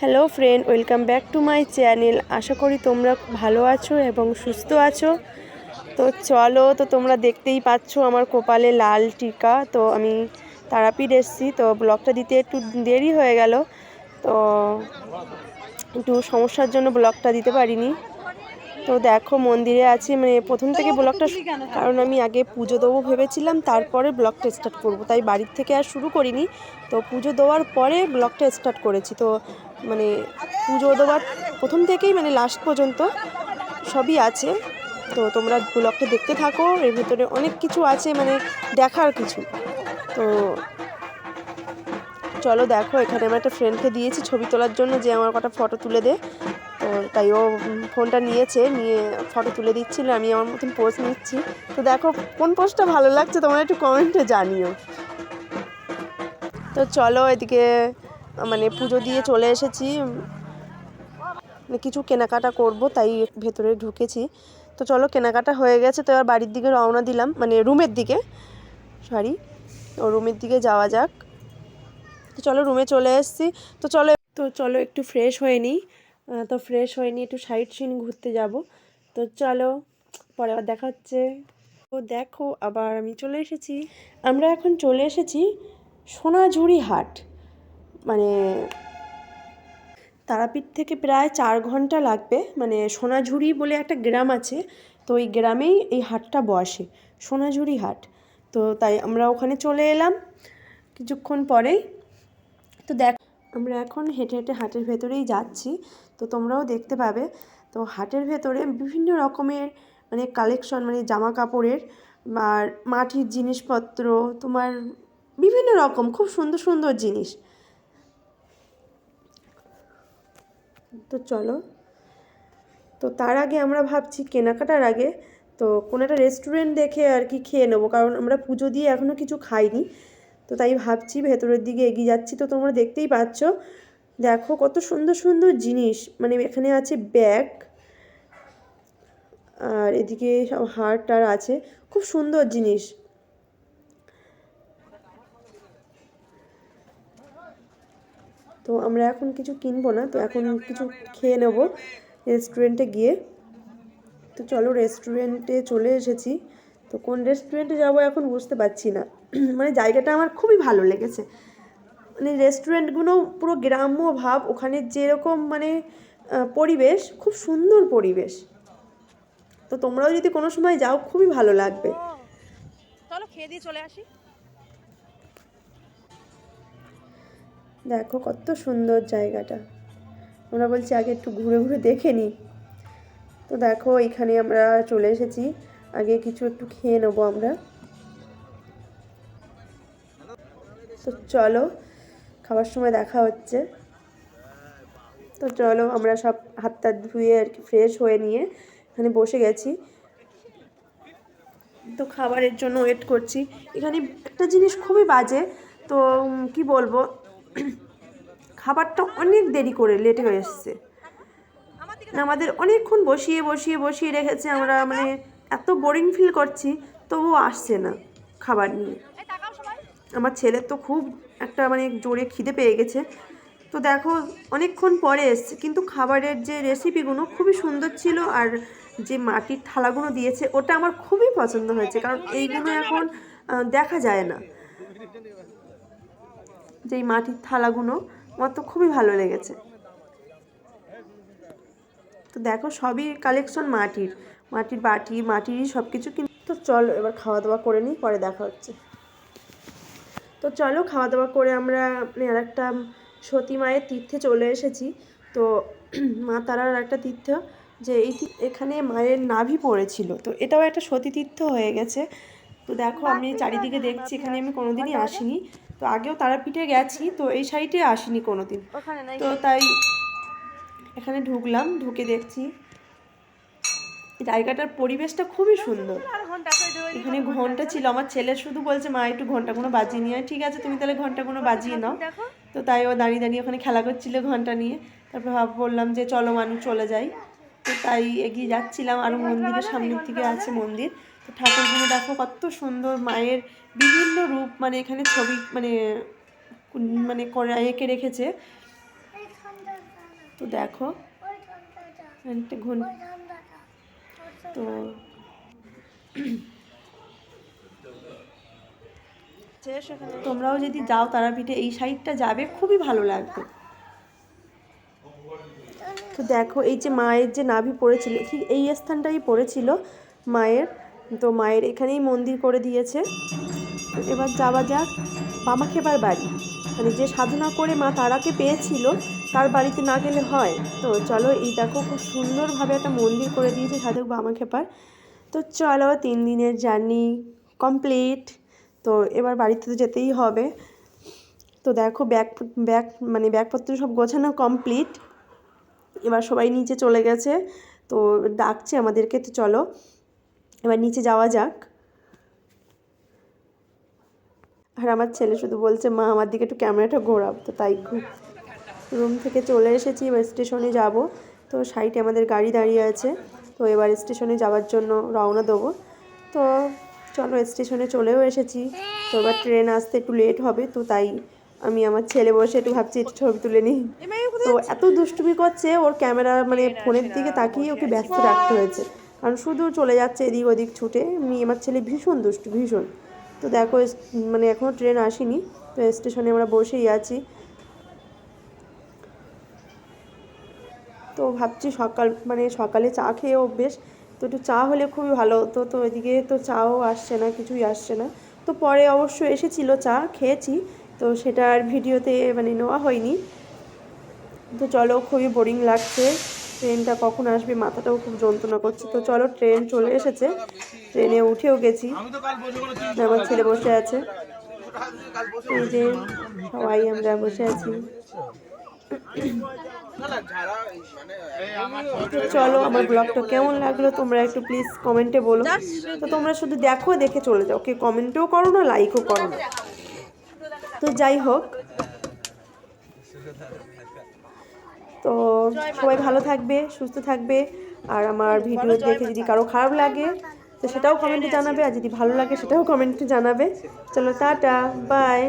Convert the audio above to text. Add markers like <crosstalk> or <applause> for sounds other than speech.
Hello friend, welcome back to my channel. আশা করি তোমরা ভালো আছো এবং সুস্থ আছো। তো চলো, তো তোমরা দেখতেই পাচ্ছ আমার কপালে লাল টিকা। তো আমি তারাপীঠ এসেছি, তো ব্লগটা দিতে একটু দেরি হয়ে গেল। তো একটু সমস্যার জন্য ব্লগটা দিতে পারিনি। তো দেখো, মন্দিরে আছি। মানে প্রথম থেকে ব্লগটা কারণ আমি আগে পুজো দেবো ভেবেছিলাম, তারপরে ব্লগটা স্টার্ট করব। তাই বাড়ির থেকে আর শুরু করিনি। তো পুজো দেওয়ার পরে ব্লগটা স্টার্ট করেছি। তো মানে পুজো দেওয়ার প্রথম থেকেই মানে লাস্ট পর্যন্ত সবই আছে। তো তোমরা ব্লগটা দেখতে থাকো, এর ভিতরে অনেক কিছু আছে মানে দেখার কিছু। তো চলো দেখো, এখানে আমার একটা ফ্রেন্ডকে দিয়েছি ছবি তোলার জন্য যে আমার কটা ফটো তুলে দে। তো তাই ও ফোনটা নিয়েছে, নিয়ে ফটো তুলে দিচ্ছিল, আমি আমার মতন পোজ নিচ্ছি। তো দেখো কোন পোস্টটা ভালো লাগছে, তোমরা একটু কমেন্টে জানিও। তো চলো এদিকে মানে পুজো দিয়ে চলে এসেছি। মানে কিছু কেনাকাটা করব, তাই ভেতরে ঢুকেছি। তো চলো, কেনাকাটা হয়ে গেছে। তো এবার বাড়ির দিকে রওনা দিলাম মানে রুমের দিকে। সরি ও রুমের দিকে যাওয়া যাক। তো চলো, রুমে চলে এসেছি। তো চলো তো চলো একটু ফ্রেশ হয়ে নিই। তো ফ্রেশ হয়ে নিয়ে একটু সাইড সিন ঘুরতে যাব। তো চলো, পরে আবার দেখা হচ্ছে। তো দেখো, আবার আমি চলে এসেছি। আমরা এখন চলে এসেছি সোনাঝুরি হাট। মানে তারাপীঠ থেকে প্রায় চার ঘণ্টা লাগবে। মানে সোনাঝুরি বলে একটা গ্রাম আছে, তো ওই গ্রামেই এই হাটটা বসে, সোনাঝুরি হাট। তো তাই আমরা ওখানে চলে এলাম কিছুক্ষণ পরেই। তো দেখ, আমরা এখন হেঁটে হেঁটে হাটের ভেতরেই যাচ্ছি। তো তোমরাও দেখতে পাবে, তো হাটের ভেতরে বিভিন্ন রকমের মানে কালেকশন মানে জামা কাপড়ের আর মাটির জিনিসপত্র, তোমার বিভিন্ন রকম, খুব সুন্দর সুন্দর জিনিস। তো চলো। তো তার আগে আমরা ভাবছি কেনাকাটার আগে তো কোনো একটা রেস্টুরেন্ট দেখে আর কি খেয়ে নেব, কারণ আমরা পুজো দিয়ে এখনও কিছু খাইনি। তো তাই ভাবছি ভেতরের দিকে এগিয়ে যাচ্ছি। তো তোমরা দেখতেই পাচ্ছ, দেখো কত সুন্দর সুন্দর জিনিস। মানে এখানে আছে ব্যাগ, আর এদিকে সব হার টার আছে। খুব সুন্দর জিনিস। আমরা এখন কিছু কিনবো না, তো এখন কিছু খেয়ে নেব রেস্টুরেন্টে গিয়ে। তো চলো রেস্টুরেন্টে চলে এসেছি। তো কোন রেস্টুরেন্টে যাব এখন বুঝতে পারছি না। <clears throat> মানে জায়গাটা আমার খুবই ভালো লেগেছে। মানে রেস্টুরেন্টগুলো পুরো গ্রাম্য ভাব, ওখানে যেরকম মানে পরিবেশ, খুব সুন্দর পরিবেশ। তো তোমরাও যদি কোনো সময় যাও, খুবই ভালো লাগবে। চলো খেয়ে দিয়ে চলে আসি। দেখো কত সুন্দর জায়গাটা। আমরা বলছি আগে একটু ঘুরে ঘুরে দেখে নিই তো দেখো এখানে আমরা চলে এসেছি। আগে কিছু একটু খেয়ে নেব আমরা। তো চলো, খাবার সময় দেখা হচ্ছে। তো চলো আমরা সব হাত টাত ধুয়ে আর কি ফ্রেশ হয়ে নিয়ে এখানে বসে গেছি। তো খাবারের জন্য ওয়েট করছি। এখানে একটা জিনিস খুবই বাজে। তো কি বলব? খাবারটা অনেক দেরি করে লেটে হয়ে এসছে আমাদের অনেকক্ষণ বসিয়ে বসিয়ে বসিয়ে রেখেছে আমরা মানে এত বোরিং ফিল করছি, তবুও আসছে না খাবার নিয়ে। আমার ছেলের তো খুব একটা মানে জোরে খিদে পেয়ে গেছে। তো দেখো, অনেকক্ষণ পরে এসছে, কিন্তু খাবারের যে রেসিপিগুলো খুবই সুন্দর ছিল আর যে মাটির থালাগুলো দিয়েছে, ওটা আমার খুবই পছন্দ হয়েছে, কারণ এইগুলো এখন দেখা যায় না। যে মাটির থালাগুলো, আমার তো খুবই ভালো লেগেছে। তো দেখো, সবই কালেকশন মাটির। মাটির বাটি, মাটিরই সব কিছু কিন্তু চলো, এবার খাওয়া দাওয়া করে নিই, পরে দেখা হচ্ছে। তো চলো খাওয়া দাওয়া করে আমরা মানে আর একটা সতী মায়ের তীর্থে চলে এসেছি। তো <clears throat> মা তারার একটা তীর্থ, যে এই এখানে মায়ের নাভি পড়েছিল। তো এটাও একটা সতী তীর্থ হয়ে গেছে। তো দেখো আমি চারিদিকে দেখছি এখানে আমি কোনোদিনই আসিনি। তো আগেও তারাপীঠে গেছি তো এই সাইডে আসিনি কোনোদিন। তো তাই এখানে ঢুকলাম ঢুকে দেখছি। জায়গাটার পরিবেশটা খুবই সুন্দর। ঘণ্টা এখানে ঘণ্টা ছিল আমার ছেলে শুধু বলছে মা একটু ঘন্টাগুলো বাজিয়ে নিয়ে। ঠিক আছে তুমি তাহলে ঘন্টাগুলো বাজিয়ে নাও। তো তাই ও দাঁড়িয়ে দাঁড়িয়ে ওখানে খেলা করছিল ঘণ্টা নিয়ে। তারপর ভাব বললাম যে চলো মানুষ চলে যাই। তো তাই এগিয়ে যাচ্ছিলাম আর মন্দিরের সামনের দিকে আছে মন্দির। তো ঠাকুরগুলো দেখো কত সুন্দর মায়ের বিভিন্ন রূপ মানে এখানে ছবি মানে মানে এঁকে রেখেছে। তো দেখো। তো তোমরাও যদি যাও তারাপীঠে, এই সাইডটা যাবে, খুবই ভালো লাগবে। তো দেখো, এই যে মায়ের যে নাভি পড়েছিল, ঠিক এই স্থানটাই পড়েছিল মায়ের। তো মায়ের এখানেই মন্দির করে দিয়েছে। এবার যাওয়া যাক বামাখেবার বাড়ি। মানে যে সাধনা করে মা তারাকে পেয়েছিল, তার বাড়িতে না গেলে হয়। তো চলো এই দেখো খুব সুন্দরভাবে একটা মন্দির করে দিয়েছে সাধক বামা খেপার তো চলো তিন দিনের জার্নি কমপ্লিট। তো এবার বাড়িতে তো যেতেই হবে। তো দেখো ব্যাগ ব্যাগ মানে ব্যাগপত্র সব গোছানো কমপ্লিট। এবার সবাই নিচে চলে গেছে। তো ডাকছে আমাদেরকে, তো চলো। এবার নিচে যাওয়া যাক। আর আমার ছেলে শুধু বলছে মা আমার দিকে একটু ক্যামেরাটা ঘোরাব তো তাই রুম থেকে চলে এসেছি এবার স্টেশনে যাব। তো সাইডে আমাদের গাড়ি দাঁড়িয়ে আছে। তো এবার স্টেশনে যাওয়ার জন্য রওনা দেবো। তো চলো স্টেশনে চলেও এসেছি। তো এবার ট্রেন আসতে একটু লেট হবে তো তাই আমি আমার ছেলে বসে একটু ভাবছি একটু ছবি তুলে নিই। তো এত দুষ্টুমি করছে ওর ক্যামেরা মানে ফোনের দিকে তাকিয়ে ওকে ব্যস্ত রাখতে হয়েছে। কারণ শুধু চলে যাচ্ছে এদিক ওদিক ছুটে এমনি আমার ছেলে ভীষণ দুষ্টু, ভীষণ। তো দেখো মানে এখনও ট্রেন আসেনি, তো স্টেশনে আমরা বসেই আছি। তো ভাবছি সকাল মানে সকালে চা খেয়ে অভ্যেস, তো একটু চা হলে খুবই ভালো হতো। তো এদিকে তো চাও আসছে না, কিছুই আসছে না। তো পরে অবশ্য এসেছিল চা, খেয়েছি, তো সেটা আর ভিডিওতে মানে নেওয়া হয়নি। তো চলো, খুবই বোরিং লাগছে। ট্রেনটা কখন আসবে, মাথাটাও খুব যন্ত্রণা করছে। তো চলো, ট্রেন চলে এসেছে। ট্রেনে উঠেও গেছি। আমার ছেলে বসে আছে। এই যে সবাই আমরা বসে আছি। চলো, আমার ব্লগটা কেমন লাগল তোমরা একটু প্লিজ কমেন্টে বলো। তো তোমরা শুধু দেখো, দেখে চলে যাও। কে কমেন্টও করো না লাইকও করো না। তো যাই হোক। তো সবাই ভালো থাকবে, সুস্থ থাকবে। আর আমার ভিডিও দেখে যদি কারও খারাপ লাগে, তো সেটাও কমেন্টে জানাবে, আর যদি ভালো লাগে সেটাও কমেন্টে জানাবে। চলো, টাটা বাই